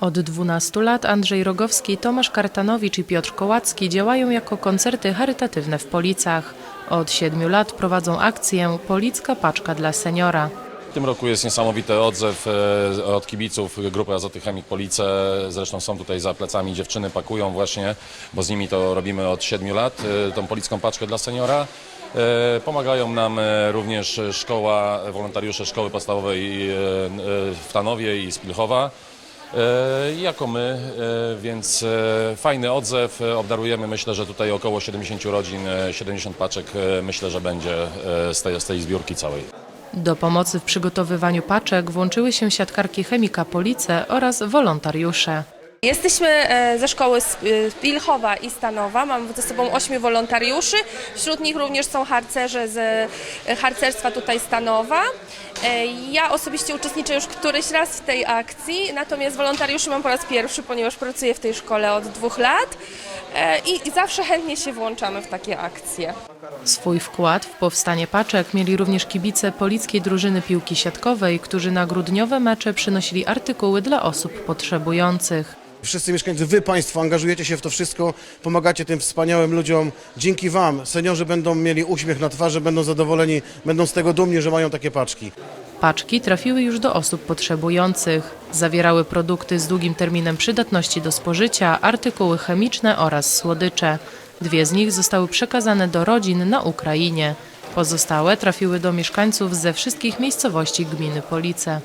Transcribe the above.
Od 12 lat Andrzej Rogowski, Tomasz Kartanowicz i Piotr Kołacki działają jako koncerty charytatywne w Policach. Od 7 lat prowadzą akcję Policka Paczka dla Seniora. W tym roku jest niesamowity odzew e, od kibiców grupy Azoty Chemik Police. Zresztą są tutaj za plecami dziewczyny, pakują właśnie, bo z nimi to robimy od 7 lat, e, tą policką paczkę dla seniora. E, Pomagają nam również szkoła, wolontariusze szkoły podstawowej w Tanowie i z Pilchowa. I jako my, e, więc e, fajny odzew. E, Obdarujemy myślę, że tutaj około 70 rodzin, e, 70 paczek e, myślę, że będzie e, z tej, z tej zbiórki całej. Do pomocy w przygotowywaniu paczek włączyły się siatkarki chemika Police oraz wolontariusze. Jesteśmy e, ze szkoły z e, Pilchowa i Stanowa. Mamy ze sobą ośmiu wolontariuszy. Wśród nich również są harcerze z e, harcerstwa tutaj Stanowa. Ja osobiście uczestniczę już któryś raz w tej akcji, natomiast wolontariuszy mam po raz pierwszy, ponieważ pracuję w tej szkole od dwóch lat i zawsze chętnie się włączamy w takie akcje. Swój wkład w powstanie paczek mieli również kibice polickiej drużyny piłki siatkowej, którzy na grudniowe mecze przynosili artykuły dla osób potrzebujących. Wszyscy mieszkańcy, wy Państwo angażujecie się w to wszystko, pomagacie tym wspaniałym ludziom. Dzięki Wam seniorzy będą mieli uśmiech na twarzy, będą zadowoleni, będą z tego dumni, że mają takie paczki. Paczki trafiły już do osób potrzebujących. Zawierały produkty z długim terminem przydatności do spożycia, artykuły chemiczne oraz słodycze. Dwie z nich zostały przekazane do rodzin na Ukrainie. Pozostałe trafiły do mieszkańców ze wszystkich miejscowości gminy Police.